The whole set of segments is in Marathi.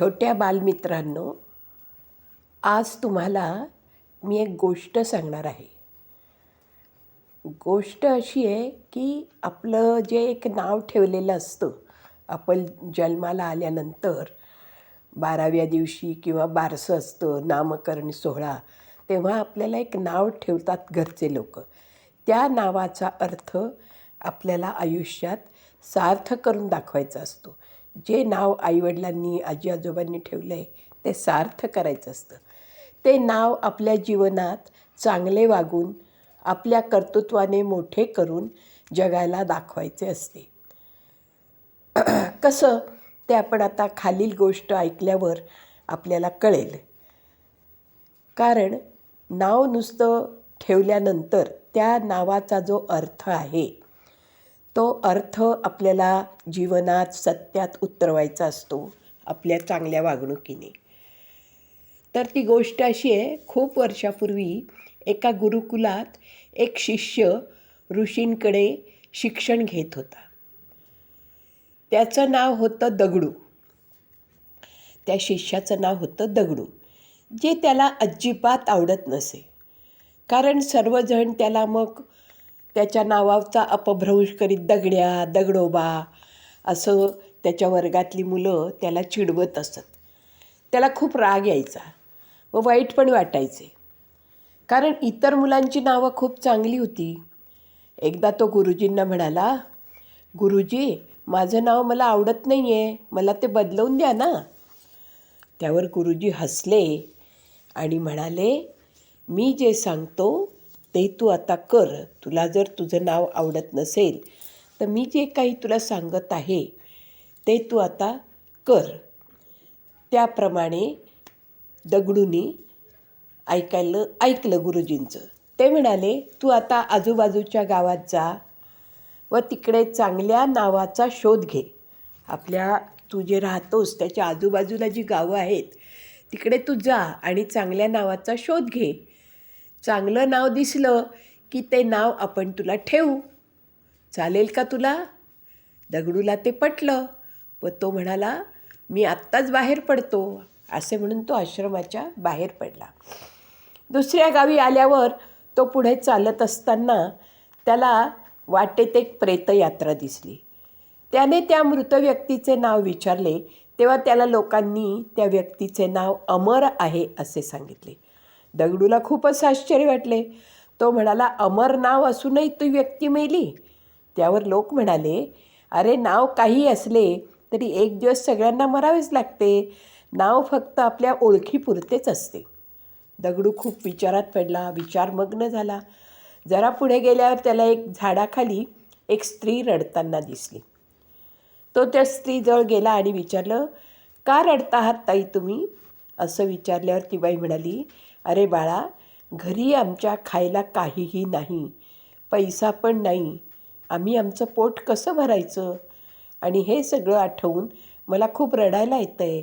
छोट्या बालमित्रांनो आज तुम्हाला मी एक गोष्ट सांगणार आहे. गोष्ट अशी आहे की आपलं जे एक नाव ठेवलेलं असतं आपण जन्माला आल्यानंतर बाराव्या दिवशी किंवा बारसं असतं नामकरण सोहळा तेव्हा आपल्याला एक नाव ठेवतात घरचे लोक. त्या नावाचा अर्थ आपल्याला आयुष्यात सार्थ करून दाखवायचा असतो. जे नाव आईवडिलांनी आजी आजोबांनी ठेवलं आहे ते सार्थ करायचं असतं. ते नाव आपल्या जीवनात चांगले वागून आपल्या कर्तृत्वाने मोठे करून जगाला दाखवायचे असते. कसं ते आपण आता खालील गोष्ट ऐकल्यावर आपल्याला कळेल. कारण नाव नुसतं ठेवल्यानंतर त्या नावाचा जो अर्थ आहे तो अर्थ आपल्याला जीवनात सत्यात उतरवायचा असतो आपल्या चांगल्या वागणुकीने. तर ती गोष्ट अशी आहे खूप वर्षापूर्वी एका गुरुकुलात एक शिष्य ऋषींकडे शिक्षण घेत होता. त्याचं नाव होतं दगडू. त्या शिष्याचं नाव होतं दगडू जे त्याला अजिबात आवडत नसे. कारण सर्वजण त्याला मग त्याच्या नावाचा अपभ्रंश करीत दगड्या दगडोबा असं त्याच्या वर्गातली मुलं त्याला चिडवत असत. त्याला खूप राग यायचा व वाईट पण वाटायचे. कारण इतर मुलांची नावं खूप चांगली होती. एकदा तो गुरुजींना म्हणाला गुरुजी माझं नाव मला आवडत नाही आहे मला ते बदलवून द्या ना. त्यावर गुरुजी हसले आणि म्हणाले मी जे सांगतो ते तू आता कर. तुला जर तुझं नाव आवडत नसेल तर मी जे काही तुला सांगत आहे ते तू आता कर. त्याप्रमाणे दगडूनी ऐकायला ऐकलं गुरुजींचं. ते म्हणाले तू आता आजूबाजूच्या गावात जा व तिकडे चांगल्या नावाचा शोध घे. आपल्या तू जे राहतोस त्याच्या आजूबाजूला जी गावं आहेत तिकडे तू जा आणि चांगल्या नावाचा शोध घे. चांगलं नाव दिसलं की ते नाव आपण तुला ठेवू. चालेल का तुला? दगडूला ते पटलं. व तो म्हणाला मी आत्ताच बाहेर पडतो. असे म्हणून तो आश्रमाच्या बाहेर पडला. दुसऱ्या गावी आल्यावर तो पुढे चालत असताना त्याला वाटेत एक प्रेतयात्रा दिसली. त्याने त्या मृत व्यक्तीचे नाव विचारले तेव्हा त्याला लोकांनी त्या व्यक्तीचे नाव अमर आहे असे सांगितले. दगडूला खूपच आश्चर्य वाटले. तो म्हणाला अमर नाव असूनही ती व्यक्ती मेली. त्यावर लोक म्हणाले अरे नाव काही असले तरी एक दिवस सगळ्यांना मरावेच लागते. नाव फक्त आपल्या ओळखीपुरतेच असते. दगडू खूप विचारात पडला विचारमग्न झाला. जरा पुढे गेल्यावर त्याला एक झाडाखाली एक स्त्री रडताना दिसली. तो त्या स्त्रीजवळ गेला आणि विचारलं का रडता आहात ताई तुम्ही? असं विचारल्यावर ती बाई म्हणाली अरे बाळा घरी आमच्या खायला काहीही नाही पैसा पण नाही. आम्ही आमचं पोट कसं भरायचं? आणि हे सगळं आठवून मला खूप रडायला येतं आहे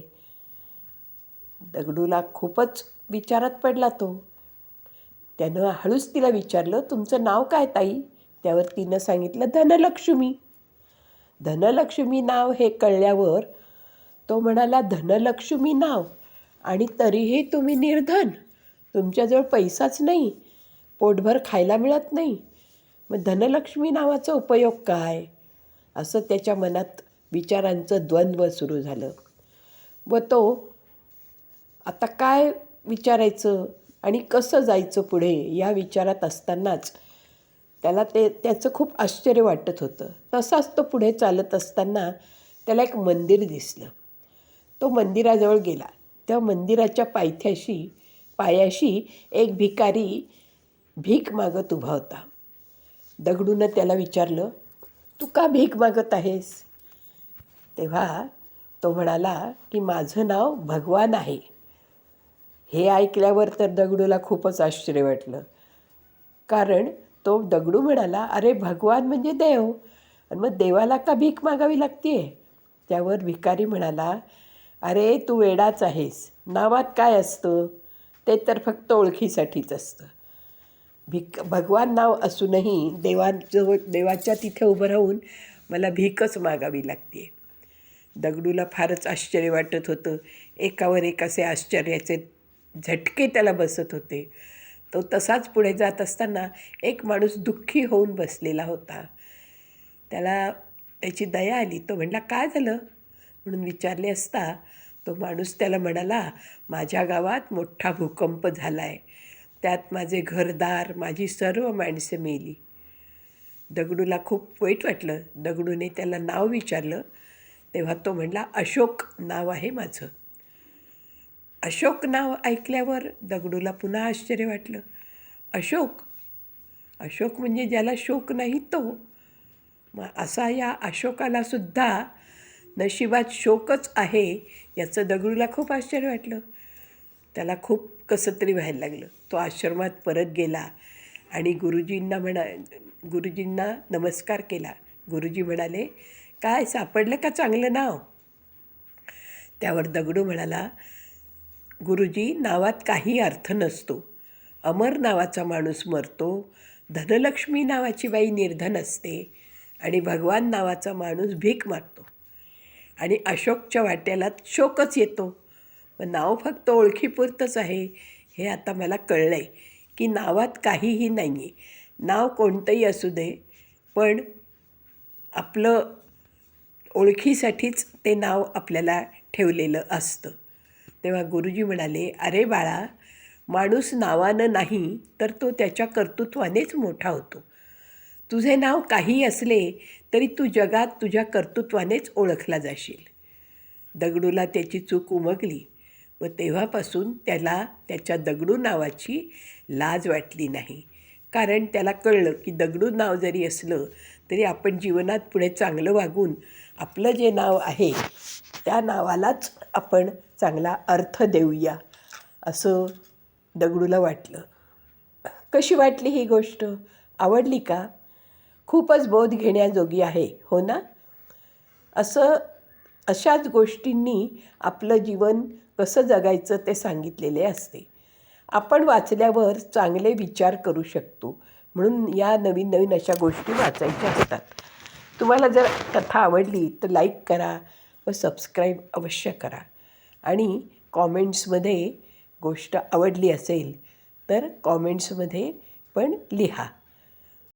दगडूला खूपच विचारात पडला तो. त्यानं हळूच तिला विचारलं तुमचं नाव काय ताई? त्यावर तिनं सांगितलं धनलक्ष्मी. धनलक्ष्मी नाव हे कळल्यावर तो म्हणाला धनलक्ष्मी नाव आणि तरीही तुम्ही निर्धन. तुमच्याजवळ पैसाच नाही पोटभर खायला मिळत नाही. मग धनलक्ष्मी नावाचा उपयोग काय? असं त्याच्या मनात विचारांचं द्वंद्व सुरू झालं. व तो आता काय विचारायचं आणि कसं जायचं पुढे या विचारात असतानाच त्याला ते त्याचं खूप आश्चर्य वाटत होतं. तसाच तो पुढे चालत असताना त्याला एक मंदिर दिसलं. तो मंदिराजवळ गेला. त्या मंदिराच्या पायथ्याशी पायाशी एक भिकारी भीक मागत उभा होता. दगडूनं त्याला विचारलं तू का भीक मागत आहेस? तेव्हा तो म्हणाला की माझं नाव भगवान आहे. हे ऐकल्यावर तर दगडूला खूपच आश्चर्य वाटलं. कारण तो दगडू म्हणाला अरे भगवान म्हणजे देव. आणि मग देवाला का भीक मागावी लागते त्यावर भिकारी म्हणाला अरे तू वेडाच आहेस. नावात काय असतं? ते तर फक्त ओळखीसाठीच असतं. भिक भगवान नाव असूनही देवाजवळ देवाच्या तिथे उभं राहून मला भीकच मागावी लागते. दगडूला फारच आश्चर्य वाटत होतं. एकावर एक असे आश्चर्याचे झटके त्याला बसत होते. तो तसाच पुढे जात असताना एक माणूस दुःखी होऊन बसलेला होता. त्याला त्याची दया आली. तो म्हणला काय झालं? म्हणून विचारले असता तो माणूस त्याला म्हणाला माझ्या गावात मोठा भूकंप झाला आहे त्यात माझे घरदार माझी सर्व माणसं मेली. दगडूला खूप वाईट वाटलं. दगडूने त्याला नाव विचारलं. तेव्हा तो म्हणला अशोक नाव आहे माझं. अशोक नाव ऐकल्यावर दगडूला पुन्हा आश्चर्य वाटलं. अशोक? अशोक म्हणजे ज्याला शोक नाही तो. मग असा या अशोकाला सुद्धा नशिबात शोकच आहे याचं दगडूला खूप आश्चर्य वाटलं. त्याला खूप कसं तरी व्हायला लागलं. तो आश्रमात परत गेला आणि गुरुजींना म्हणा गुरुजींना नमस्कार केला. गुरुजी म्हणाले काय सापडलं का चांगलं नाव? त्यावर दगडू म्हणाला गुरुजी नावात काही अर्थ नसतो. अमर नावाचा माणूस मरतो धनलक्ष्मी नावाची बाई निर्धन असते आणि भगवान नावाचा माणूस भीक मागतो. आणि अशोकच्या वाट्याला शोकच येतो. मग नाव फक्त ओळखीपुरतंच आहे हे आता मला कळलं आहे की नावात काहीही नाही आहे नाव कोणतंही असू दे पण आपलं ओळखीसाठीच ते नाव आपल्याला ठेवलेलं असतं. तेव्हा गुरुजी म्हणाले अरे बाळा माणूस नावानं नाही तर तो त्याच्या कर्तृत्वानेच मोठा होतो. तुझे नाव काही असले तरी तू जगात तुझ्या कर्तृत्वानेच ओळखला जाशील. दगडूला त्याची चूक उमगली. व तेव्हापासून त्याला त्याच्या दगडू नावाची लाज वाटली नाही. कारण त्याला कळलं की दगडू नाव जरी असलं तरी आपण जीवनात पुढे चांगलं वागून आपलं जे नाव आहे त्या नावालाच आपण चांगला अर्थ देऊया असं दगडूला वाटलं. कशी वाटली ही गोष्ट? आवडली का? खूपच बोध घेण्याजोगी आहे हो ना? असं अशाच गोष्टींनी आपलं जीवन कसं जगायचं ते सांगितलेले असते. आपण वाचल्यावर चांगले विचार करू शकतो म्हणून या नवीन नवीन अशा गोष्टी वाचायच्या असतात तुम्हाला जर कथा आवडली तर लाईक करा व सबस्क्राईब अवश्य करा. आणि कॉमेंट्समध्ये गोष्ट आवडली असेल तर कॉमेंट्समध्ये पण लिहा.